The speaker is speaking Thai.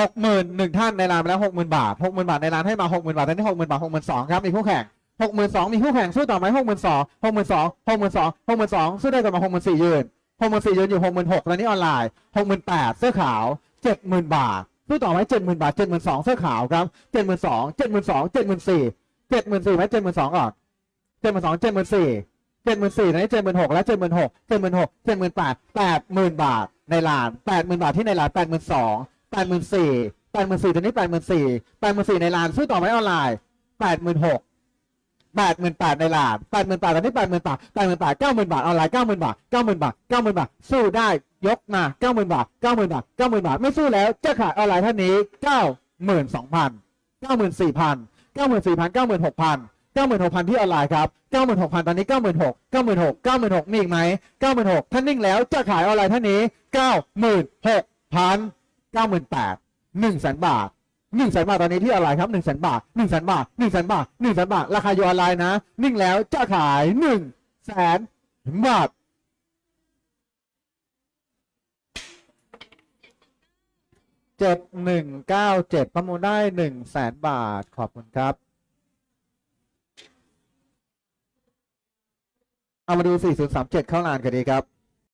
หกหมื่นหนึ่งท่านในร้านไปแล้วหกหมื่นบาทหกหมื่นบาทในร้านให้มาหกหมื่นบาทตอนนี้หกหมื่นบาทหกหมื่นสองครับมีคู่แข่งหกหมื่นสองมีคู่แข่งสู้ต่อไหมหกหมื่นสองหกหมื่นสองหกหมื่นสองหกหมื่นสองสู้ได้กันมาหกหมื่นสี่ยืนหกหมื่นสี่ยืนอยู่หกหมื่นหกตอนนี้ออนไลน์หกหมื่นแปดเสื้อขาวเจ็ดหมื่นบาทสู้ต่อไหมเจ็ดหมื่นบาทเจ็ดหมื่นสองเสื้อขาวครับเจ็ดหมื่นสองเจ็ดหมื่นสองเจ็ดหมื่นสี่เจ็ดหมื่นสี่ไหมเจ็ดหมื่นสองก่อนเจ็ดหมื่นสองเจ็ดหมื่นสี่เจ็ดหมื่นสี่ตอนนี้เจ็ดหมื่นหกแล้วเจ็ดหมื่นหกเจ็ดหมื่นหกเจ็ดหมื่นแปดแปดหมื่นบาทในร้านแปดหมื่นบาทที่ในร้านแปดหมื่นสอง แปดหมื่นสี่แปดหมื่นสี่ตอนนี้แปดหมื่นสี่แปดหมื่นสี่ในร้านซื้อต่อไหมออนไลน์แปดหมื่นหกแปดหมื่นแปดในร้านแปดหมื่นแปดตอนนี้แปดหมื่นแปดแปดหมื่นแปดเก้าหมื่นบาทออนไลน์เก้าหมื่นบาทเก้าหมื่นบาทเก้าหมื่นบาทสู้ได้ยกมาเก้าหมื่นบาทเก้าหมื่นบาทเก้าหมื่นบาทไม่สู้แล้วจะขายออนไลน์ท่านนี้เก้าหมื่นสองพันเก้าหมื่นสี่พันเก้าหมื่นสี่พันเก้าหมื่นหกพันเก้าหมื่นหกพันที่ออนไลน์ครับเก้าหมื่นหกพันตอนนี้เก้าหมื่นหกเก้าหมื่นหกเก้าหมื่นหกมีอีกไหมเก้าหมื่นหกท่านนิ่งแล้วจะขายออนไลน์ท่านนี้เก้าหมื่นหกพัน เก้าหมื่นแปดหนึ่งแสนบาทหนึ่งแสนบาทตอนนี้ที่ออนไลน์ครับหนึ่งแสนบาทหนึ่งแสนบาทหนึ่งแสนบาทหนึ่งแสนบาท ราคาอยู่ออนไลน์นะ นิ่งแล้วจะขายหนึ่งแสนบาทเจ็ดหนึ่งเก้าเจ็ดประมูลได้หนึ่งแสนบาทขอบคุณครับ เอามาดู4037เข้างานกันดีครับ